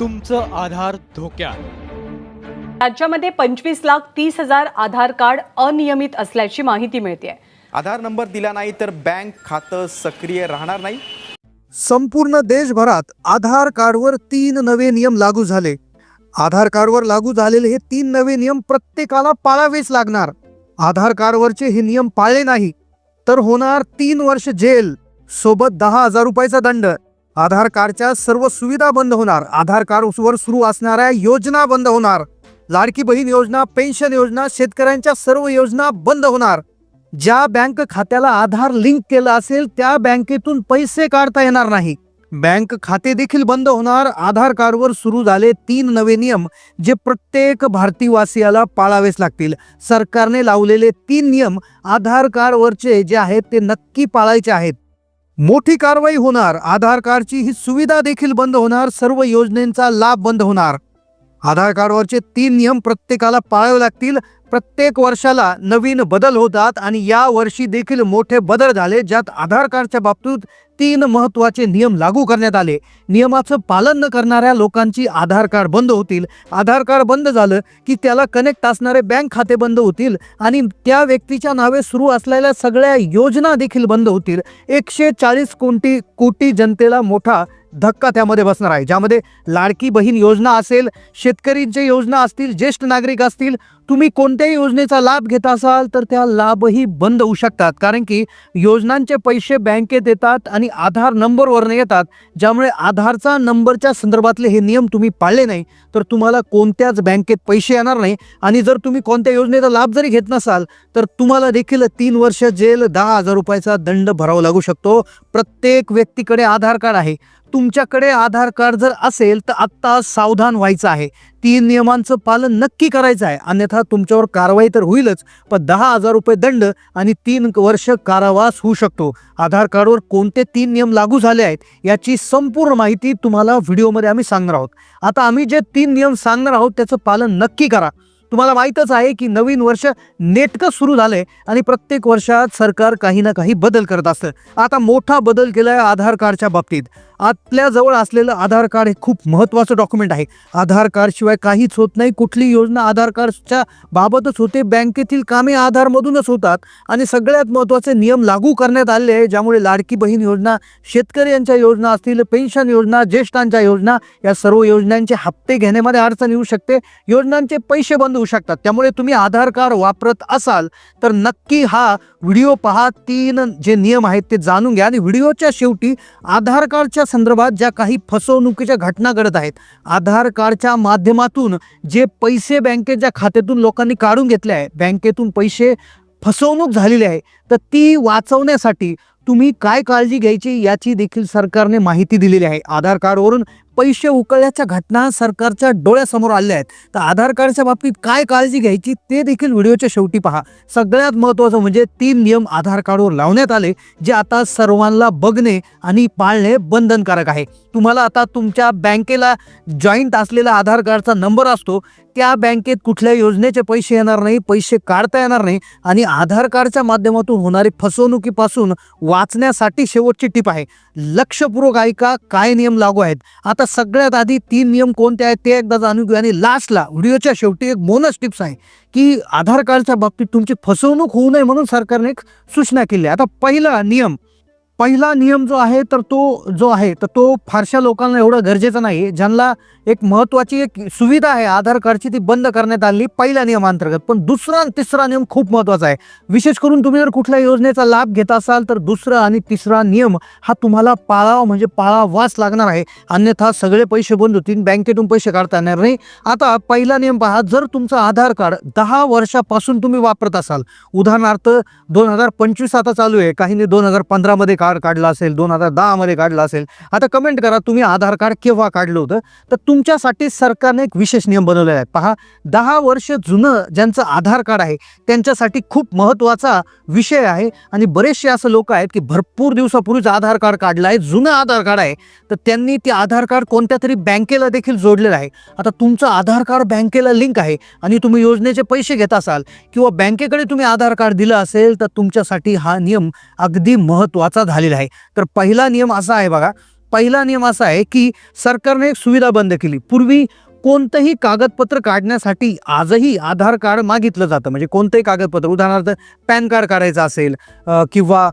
तुमचं आधार धोक्यात. राज्यामध्ये पंचवीस लाख तीस हजार आधार कार्ड अनियमित असल्याची माहिती मिळते आधार नंबर दिला नाही तर बँक खातं सक्रिय राहणार नाही. संपूर्ण देशभरात आधार कार्डवर तीन नवे नियम लागू झाले. आधार कार्डवर लागू झालेले हे तीन नवे नियम प्रत्येकाला पाळावेच लागणार. आधार कार्डवरचे हे नियम पाळले नाही तर होणार तीन वर्ष जेल सोबत दहा हजार रुपयाचा दंड. आधार कार्डच्या सर्व सुविधा बंद होणार. आधार कार्डवर सुरू असणाऱ्या योजना बंद होणार. लाडकी बहीण योजना पेन्शन योजना शेतकऱ्यांच्या सर्व योजना बंद होणार. ज्या बँक खात्याला आधार लिंक केलं असेल त्या बँकेतून पैसे काढता येणार नाही. बँक खाते देखील बंद होणार. आधार कार्डवर सुरू झाले तीन नवे नियम जे प्रत्येक भारतीयवासियाला पाळावेच लागतील. सरकारने लावलेले तीन नियम आधार कार्डवरचे जे आहेत ते नक्की पाळायचे आहेत. मोठी कारवाई होणार आधार कार्डची ही सुविधा देखील बंद होणार सर्व योजनेचा लाभ बंद होणार. आधार कार्डवरचे तीन नियम प्रत्येकाला पाळावे लागतील. प्रत्येक वर्षाला नवीन बदल होतात आणि या वर्षी देखील मोठे बदल झाले ज्यात आधार कार्डच्या बाबतीत तीन महत्त्वाचे नियम लागू करण्यात आले. नियमाचं पालन न करणाऱ्या लोकांची आधार कार्ड बंद होतील. आधार कार्ड बंद झालं की त्याला कनेक्ट असणारे बँक खाते बंद होतील आणि त्या व्यक्तीच्या नावे सुरू असलेल्या सगळ्या योजना देखील बंद होतील. एकशे चाळीस कोटी कोटी जनतेला मोठा धक्का त्यामध्ये बसणार आहे. ज्यामध्ये लाडकी बहीण योजना असेल शेतकरींच्या योजना असतील ज्येष्ठ नागरिक असतील तुम्ही कोणत्याही योजनेचा लाभ घेत असाल तर त्या लाभही बंद होऊ शकतात. कारण की योजनांचे पैसे बँकेत येतात आणि आधार नंबरवरनं येतात. ज्यामुळे आधारचा नंबरच्या संदर्भातले हे नियम तुम्ही पाळले नाही तर तुम्हाला कोणत्याच बँकेत पैसे येणार नाही. आणि जर तुम्ही कोणत्या योजनेचा लाभ जरी घेत नसाल तर तुम्हाला देखील तीन वर्ष जेल दहा हजार रुपयाचा दंड भरावा लागू शकतो. प्रत्येक व्यक्तीकडे आधार कार्ड आहे. तुमच्याकडे आधार कार्ड जर असेल तर आत्ता सावधान व्हायचं आहे. तीन नियमांचं पालन नक्की करायचं आहे. अन्यथा तुमच्यावर कारवाई तर होईलच पण दहा हजार रुपये दंड आणि तीन वर्ष कारावास होऊ शकतो. आधार कार्डवर कोणते तीन नियम लागू झाले आहेत याची संपूर्ण माहिती तुम्हाला व्हिडिओमध्ये आम्ही सांगणार आहोत. आता आम्ही जे तीन नियम सांगणार आहोत त्याचं पालन नक्की करा. तुम्हाला माहीतच आहे की नवीन वर्ष नेटकं सुरू झालंय आणि प्रत्येक वर्षात सरकार काही ना काही बदल करत असतं. आता मोठा बदल केलाय आधार कार्डच्या बाबतीत. आपल्या जवळ असलेलं आधार कार्ड हे खूप महत्त्वाचं डॉक्युमेंट आहे. आधार कार्डशिवाय काहीच होत नाही. कुठली योजना आधार कार्डच्या बाबतच होते. बँकेतील कामे आधारमधूनच होतात आणि सगळ्यात महत्त्वाचे नियम लागू करण्यात आले आहे ज्यामुळे लाडकी बहीण योजना शेतकऱ्यांच्या योजना असतील पेन्शन योजना ज्येष्ठांच्या योजना या सर्व योजनांचे हप्ते घेण्यामध्ये अडचण येऊ शकते. योजनांचे पैसे बंद होऊ शकतात. त्यामुळे तुम्ही आधार कार्ड वापरत असाल तर नक्की हा व्हिडिओ पहा. तीन जे नियम आहेत ते जाणून घ्या. आणि व्हिडिओच्या शेवटी आधार कार्डच्या संदर्भात ज्या काही फसवणुकीच्या घटना घडत आहेत आधार कार्डच्या माध्यमातून जे पैसे बँकेच्या खात्यातून लोकांनी काढून घेतले आहे बँकेतून पैसे फसवणूक झालेली आहे तर ती वाचवण्यासाठी तुम्ही काय काळजी घ्यायची याची देखील सरकारने माहिती दिलेली आहे. आधार कार्डवरून पैसे उकळल्याच्या घटना सरकारच्या डोळ्यासमोर आल्या आहेत. तर आधार कार्डच्या बाबतीत काय काळजी घ्यायची ते देखील व्हिडिओच्या शेवटी पहा. सगळ्यात महत्त्वाचं म्हणजे तीन नियम आधार कार्डवर लावण्यात आले जे आता सर्वांना बघणे आणि पाळणे बंधनकारक आहे. तुम्हाला आता तुमच्या बँकेला जॉईंट असलेला आधार कार्डचा नंबर असतो त्या बँकेत कुठल्या योजनेचे पैसे येणार नाही पैसे काढता येणार नाही आणि आधार कार्डच्या माध्यमातून होणारी फसवणुकीपासून वाचण्यासाठी शेवटची टीप आहे. लक्षपूर्वक ऐका काय नियम लागू आहेत. आता सगळ्यात आधी तीन नियम कोणते आहेत ते एकदा जाणून घेऊ आणि लास्टला व्हिडिओच्या शेवटी एक बोनस टिप्स आहे की आधार कार्डच्या बाबतीत तुमची फसवणूक होऊ नये म्हणून सरकारने एक सूचना केली आहे. आता पहिला नियम पहिला नियम जो आहे तर तो जो आहे तर तो फारशा लोकांना एवढं गरजेचं नाही ज्यांना एक महत्त्वाची एक सुविधा आहे आधार कार्डची ती बंद करण्यात आली पहिल्या नियमांतर्गत. पण दुसरा आणि तिसरा नियम खूप महत्त्वाचा आहे. विशेष करून तुम्ही जर कुठल्या योजनेचा लाभ घेत असाल तर दुसरा आणि तिसरा नियम हा तुम्हाला पाळावा म्हणजे पाळावाच लागणार आहे. अन्यथा सगळे पैसे बंद होतील बँकेतून पैसे काढता येणार नाही. आता पहिला नियम पहा जर तुमचं आधार कार्ड दहा वर्षापासून तुम्ही वापरत असाल उदाहरणार्थ दोन हजार पंचवीस आता चालू आहे काहींनी दोन हजार पंधरामध्ये कार्ड काढलं असेल दोन हजार दहामध्ये काढलं असेल आता कमेंट करा तुम्ही आधार कार्ड केव्हा काढलं होतं? तर तुमच्यासाठी सरकारने एक विशेष नियम बनवलेला आहे. पहा दहा वर्ष जुनं ज्यांचं आधार कार्ड आहे त्यांच्यासाठी खूप महत्त्वाचा विषय आहे. आणि बरेचसे असं लोक आहेत की भरपूर दिवसापूर्वीच आधार कार्ड काढलं आहे जुनं आधार कार्ड आहे. तर त्यांनी ते आधार कार्ड कोणत्या तरी बँकेला देखील जोडलेलं आहे. आता तुमचं आधार कार्ड बँकेला लिंक आहे आणि तुम्ही योजनेचे पैसे घेत असाल किंवा बँकेकडे तुम्ही आधार कार्ड दिलं असेल तर तुमच्यासाठी हा नियम अगदी महत्त्वाचा झालेला आहे. तर पहिला नियम असा आहे बघा पहिला नियम असा आहे की सरकारने एक सुविधा बंद केली. पूर्वी कोणतंही कागदपत्र काढण्यासाठी आजही आधार कार्ड मागितलं जातं. म्हणजे कोणतंही कागदपत्र उदाहरणार्थ पॅन कार्ड काढायचं असेल किंवा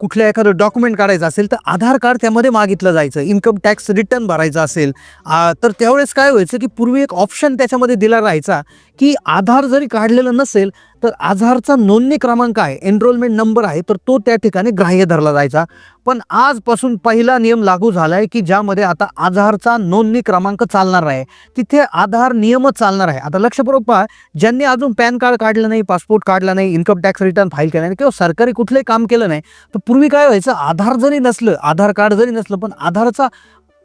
कुठल्या एखादं डॉक्युमेंट काढायचं असेल तर आधार कार्ड त्यामध्ये मागितलं जायचं. इन्कम टॅक्स रिटर्न भरायचं असेल तर त्यावेळेस काय व्हायचं की पूर्वी एक ऑप्शन त्याच्यामध्ये दिला राहायचा की आधार जरी काढलेलं नसेल तर आधारचा नोंदणी क्रमांक आहे एनरोलमेंट नंबर आहे तर तो त्या ठिकाणी ग्राह्य धरला जायचा. पण आजपासून पहिला नियम लागू झाला आहे की ज्यामध्ये आता आधारचा नोंदणी क्रमांक चालणार आहे. तिथे आधार नियमच चालणार आहे. आता लक्षपूर्वक पहा ज्यांनी अजून पॅन कार्ड काढलं नाही पासपोर्ट काढला नाही इन्कम टॅक्स रिटर्न फाईल केला नाही किंवा सरकारी कुठलंही काम केलं नाही तर पूर्वी काय व्हायचं? आधार जरी नसलं आधार कार्ड जरी नसलं पण आधारचा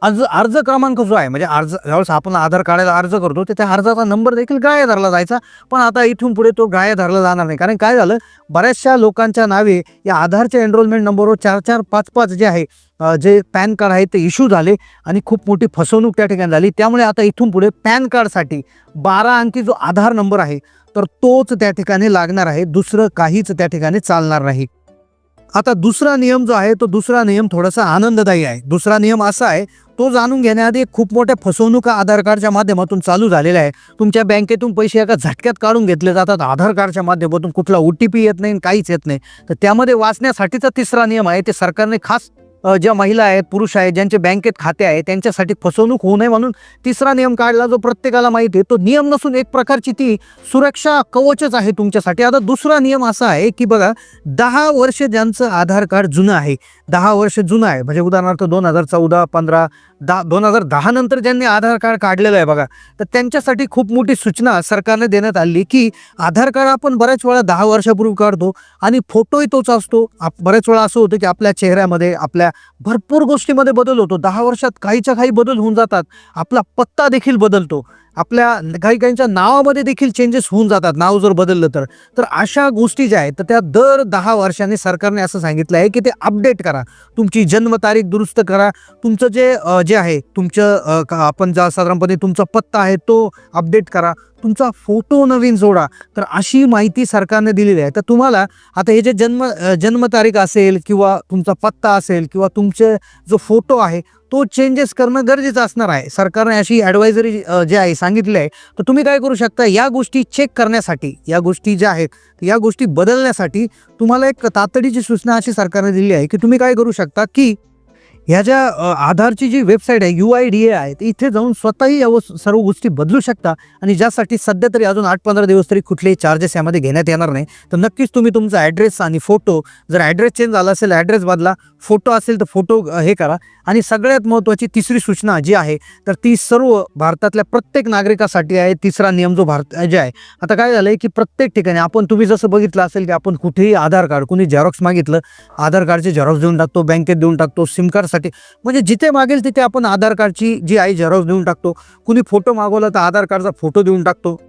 अर्ज अर्ज क्रमांक जो आहे म्हणजे अर्ज ज्यावेळेस आपण आधार कार्डाला अर्ज करतो तर त्या अर्जाचा नंबर देखील गाय धरला जायचा. पण आता इथून पुढे तो गाय धरला जाणार नाही. कारण काय झालं? बऱ्याचशा लोकांच्या नावे या आधारच्या एनरोलमेंट नंबरवर चार चार पाच पाच जे आहे जे पॅन कार्ड आहे ते इश्यू झाले आणि खूप मोठी फसवणूक त्या ठिकाणी झाली. त्यामुळे आता इथून पुढे पॅन कार्डसाठी बारा अंकी जो आधार नंबर आहे तर तोच त्या ठिकाणी लागणार आहे. दुसरं काहीच त्या ठिकाणी चालणार नाही. आता दुसरा नियम जो आहे तो दुसरा नियम थोडासा आनंददायी आहे. दुसरा नियम असा आहे तो जाणून घेण्याआधी खूप मोठ्या फसवणुका आधार कार्डच्या माध्यमातून चालू झालेल्या आहे. तुमच्या बँकेतून पैसे एका झटक्यात काढून घेतले जातात. आधार कार्डच्या माध्यमातून कुठला ओ टी पी येत नाही आणि काहीच येत नाही. तर त्यामध्ये वाचण्यासाठीचा तिसरा नियम आहे ते सरकारने खास ज्या महिला आहेत पुरुष आहेत ज्यांचे बँकेत खाते आहे त्यांच्यासाठी फसवणूक होऊ नये म्हणून तिसरा नियम काढला जो प्रत्येकाला माहिती आहे. तो नियम नसून एक प्रकारची ती सुरक्षा कवचच आहे तुमच्यासाठी. आता दुसरा नियम असा आहे की बघा दहा वर्ष ज्यांचं आधार कार्ड जुनं आहे दहा वर्ष जुनं आहे म्हणजे उदाहरणार्थ दोन हजार चौदा पंधरा दहा दोन हजार दहा नंतर ज्यांनी आधार कार्ड काढलेलं आहे बघा तर त्यांच्यासाठी खूप मोठी सूचना सरकारने देण्यात आली की आधार कार्ड आपण बऱ्याच वेळा दहा वर्षापूर्वी काढतो आणि फोटोही तोच असतो. आप बऱ्याच वेळा असं होतं की आपल्या चेहऱ्यामध्ये आपल्या भरपूर गोष्टीमध्ये बदल होतो. दहा वर्षात काहीच्या काही बदल होऊन जातात. आपला पत्ता देखील बदलतो. आपल्या काही काहींच्या नावामध्ये देखील चेंजेस होऊन जातात नाव जर बदललं तर. तर अशा गोष्टी ज्या आहेत तर त्या दर दहा वर्षांनी सरकारने असं सांगितलं आहे की ते अपडेट करा. तुमची जन्मतारीख दुरुस्त करा. तुमचं जे जे आहे तुमचं का- आपण ज्या साधारणपणे तुमचा पत्ता आहे तो अपडेट करा. तुमचा फोटो नवीन जोडा. तर अशी माहिती सरकारने दिलेली आहे. तर तुम्हाला आता हे जे जन्म जन्मतारीख असेल किंवा तुमचा पत्ता असेल किंवा तुमचे जो फोटो आहे तो चेंजेस करणं गरजेचं असणार आहे. सरकारने अशी ॲडवायझरी जे आहे सांगितली आहे. तर तुम्ही काय करू शकता? या गोष्टी चेक करण्यासाठी या गोष्टी ज्या आहेत या गोष्टी बदलण्यासाठी तुम्हाला एक तातडीची सूचना अशी सरकारने दिली आहे की तुम्ही काय करू शकता की ह्या ज्या आधारची जी वेबसाईट आहे यू आय डी ए आहे इथे जाऊन स्वतःही या सर्व गोष्टी बदलू शकता आणि ज्यासाठी सध्या तरी अजून आठ पंधरा दिवस तरी कुठलेही चार्जेस यामध्ये घेण्यात येणार नाही. तर नक्कीच तुम्ही तुमचा ॲड्रेस आणि फोटो जर ॲड्रेस चेंज झाला असेल ॲड्रेस बदला फोटो असेल तर फोटो हे करा. आणि सगळ्यात महत्त्वाची तिसरी सूचना जी आहे तर ती सर्व भारतातल्या प्रत्येक नागरिकासाठी आहे. तिसरा नियम जो भारत जे आहे. आता काय झालं आहे की प्रत्येक ठिकाणी आपण तुम्ही जसं बघितलं असेल की आपण कुठेही आधार कार्ड कुणी झेरॉक्स मागितलं आधार कार्डचे झेरॉक्स देऊन टाकतो बँकेत देऊन टाकतो सिम कार्ड कार्डसाठी म्हणजे जिथे मागेल तिथे आपण आधार कार्डची जी आई झेरॉक्स देऊन टाकतो. कुणी फोटो मागवला तर आधार कार्डचा फोटो देऊन टाकतो.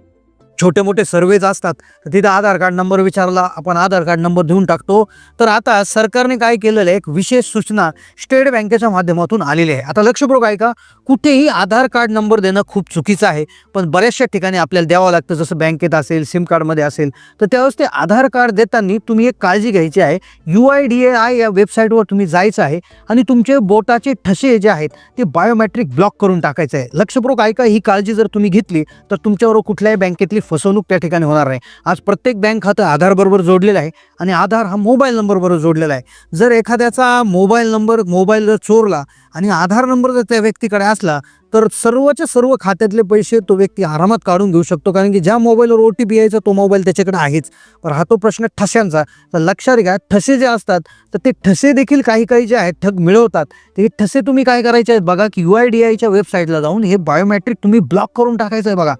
छोटे मोठे सर्वेज असतात तर तिथं आधार कार्ड नंबर विचारला आपण आधार कार्ड नंबर देऊन टाकतो. तर आता सरकारने काय केलेलं आहे? एक विशेष सूचना स्टेट बँकेच्या माध्यमातून आलेली आहे. आता लक्षपूर्वक आहे का कुठेही आधार कार्ड नंबर देणं खूप चुकीचं आहे पण बऱ्याचशा ठिकाणी आपल्याला द्यावं लागतं जसं बँकेत असेल सिम कार्डमध्ये असेल तर त्यावेळेस ते आधार कार्ड देताना तुम्ही एक काळजी घ्यायची आहे. U I D A I या वेबसाईटवर तुम्ही जायचं आहे आणि तुमचे बोटाचे ठसे जे आहेत ते बायोमॅट्रिक ब्लॉक करून टाकायचं आहे. लक्षपूर्वक ऐका ही काळजी जर तुम्ही घेतली तर तुमच्यावर कुठल्याही बँकेतली फसवणूक त्या ठिकाणी होणार नाही. आज प्रत्येक बँक खातं आधारबरोबर जोडलेलं आहे आणि आधार हा मोबाईल नंबरबरोबर जोडलेला आहे. जर एखाद्याचा मोबाईल नंबर मोबाईल जर चोरला आणि आधार नंबर जर त्या व्यक्तीकडे असला तर सर्वच्या सर्व खात्यातले पैसे तो व्यक्ती आरामात काढून घेऊ शकतो. कारण की ज्या मोबाईलवर ओ टी पी यायचा तो मोबाईल त्याच्याकडे आहेच. पण हा तो प्रश्न ठस्यांचा तर लक्षात घ्या ठसे जे असतात तर ते ठसे देखील काही काही जे आहेत ठग मिळवतात. ते ठसे तुम्ही काय करायचे आहेत बघा की यू आय डी आयच्या वेबसाईटला जाऊन हे बायोमॅट्रिक तुम्ही ब्लॉक करून टाकायचं आहे बघा.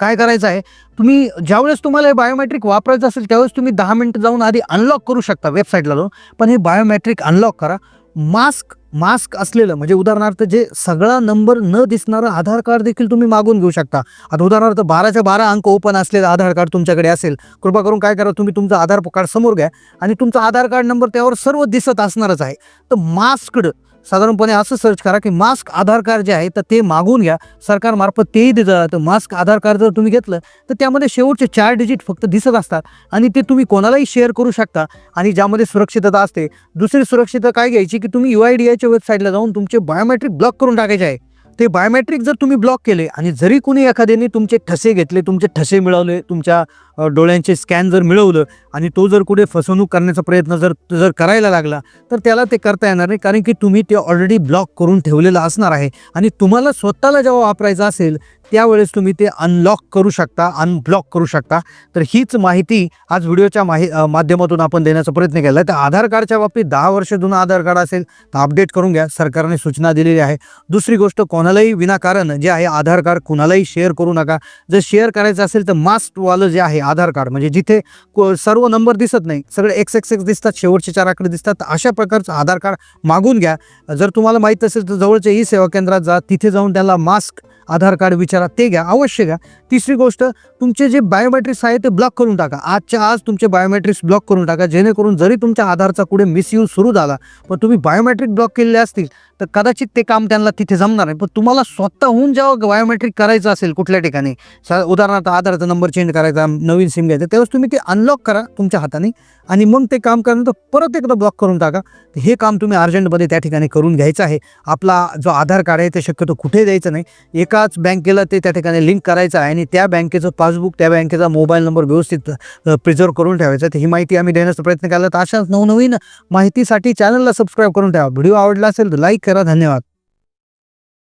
काय करायचं आहे? तुम्ही ज्यावेळेस तुम्हाला हे बायोमेट्रिक वापरायचं असेल त्यावेळेस तुम्ही दहा मिनटं जाऊन आधी अनलॉक करू शकता वेबसाईटला जाऊन. पण हे बायोमेट्रिक अनलॉक करा. मास्क मास्क असलेलं म्हणजे उदाहरणार्थ जे सगळा नंबर न दिसणारं आधार कार्ड देखील तुम्ही मागून घेऊ शकता. आता उदाहरणार्थ बाराच्या बारा अंक ओपन असलेलं आधार कार्ड तुमच्याकडे असेल कृपा करून काय करा तुम्ही तुमचं आधार कार्ड समोर घ्या आणि तुमचा आधार कार्ड नंबर त्यावर सर्व दिसत असणारच आहे. तर मास्कड साधारणपणे असं सर्च करा की मास्क आधार कार्ड जे आहे तर ते मागून घ्या. सरकारमार्फत तेही दिलं जातं मास्क आधार कार्ड जर तुम्ही घेतलं तर त्यामध्ये शेवटचे चार डिजिट फक्त दिसत असतात. आणि ते तुम्ही कोणालाही शेअर करू शकता. आणि ज्यामध्ये सुरक्षितता असते. दुसरी सुरक्षितता काय घ्यायची की तुम्ही यू आय डी आयच्या वेबसाईटला जाऊन तुमचे बायोमेट्रिक ब्लॉक करून टाकायचे आहे. ते बायोमेट्रिक जर तुम्ही ब्लॉक केले आणि जरी कुणी एखाद्याने तुमचे ठसे घेतले तुमचे ठसे मिळवले तुमच्या डोळ्यांचे स्कॅन जर मिळवलं आणि तो जर कुठे फसवणूक करण्याचा प्रयत्न जर जर करायला लागला तर त्याला ते करता येणार नाही. कारण की तुम्ही ते ऑलरेडी ब्लॉक करून ठेवलेलं असणार आहे. आणि तुम्हाला स्वतःला जेव्हा वापरायचं असेल त्यावेळेस तुम्ही ते अनलॉक करू शकता अनब्लॉक करू शकता. तर हीच माहिती आज व्हिडिओच्या माहि माध्यमातून आपण देण्याचा प्रयत्न केला. आहे तर आधार कार्डच्या बाबतीत दहा वर्ष जुनं आधार कार्ड असेल तर अपडेट करून घ्या. सरकारने सूचना दिलेली आहे. दुसरी गोष्ट कोणालाही विनाकारण जे आहे आधार कार्ड कुणालाही शेअर करू नका. जर शेअर करायचं असेल तर मास्टवालं जे आहे आधार कार्ड. म्हणजे जिथे को- सर्व नंबर दिसत नाही सगळे एक्स एक्स एक्स दिसतात शेवटचे चार आकडे दिसतात तर अशा प्रकारचं आधार कार्ड मागून घ्या. जर तुम्हाला माहीत असेल तर जवळच्या ई सेवा केंद्रात जा. तिथे जाऊन त्याला मास्क आधार कार्ड विचारा ते घ्या अवश्य घ्या. तिसरी गोष्ट तुमचे जे बायोमेट्रिक्स आहे ते ब्लॉक करून टाका. आजच्या आज तुमचे बायोमेट्रिक्स ब्लॉक करून टाका जेणेकरून जरी तुमच्या आधारचा कुठे मिसयूज सुरू झाला पण तुम्ही बायोमेट्रिक ब्लॉक केलेले असतील तर कदाचित ते काम त्यांना तिथे जमणार नाही. पण तुम्हाला स्वतःहून जेव्हा बायोमेट्रिक करायचं असेल कुठल्या ठिकाणी सा उदाहरणार्थ आधारचा नंबर चेंज करायचा नवीन सिम घ्यायचं त्यावेळेस तुम्ही ते अनलॉक करा तुमच्या हाताने आणि मग ते काम तर परत एकदा ब्लॉक करून टाका. हे काम तुम्ही अर्जंटमध्ये त्या ठिकाणी करून घ्यायचं आहे. आपला जो आधार कार्ड आहे ते शक्यतो कुठे द्यायचं नाही. एकाच बँकेला ते त्या ठिकाणी लिंक करायचं आहे आणि त्या बँकेचं पासबुक त्या बँकेचा मोबाईल नंबर व्यवस्थित प्रिझर्व करून ठेवायचा. तर ही माहिती आम्ही देण्याचा प्रयत्न केला. तर अशाच नवनवीन माहितीसाठी चॅनलला सबस्क्राईब करून ठेवा. व्हिडिओ आवडला असेल तर लाईक करा धन्यवाद.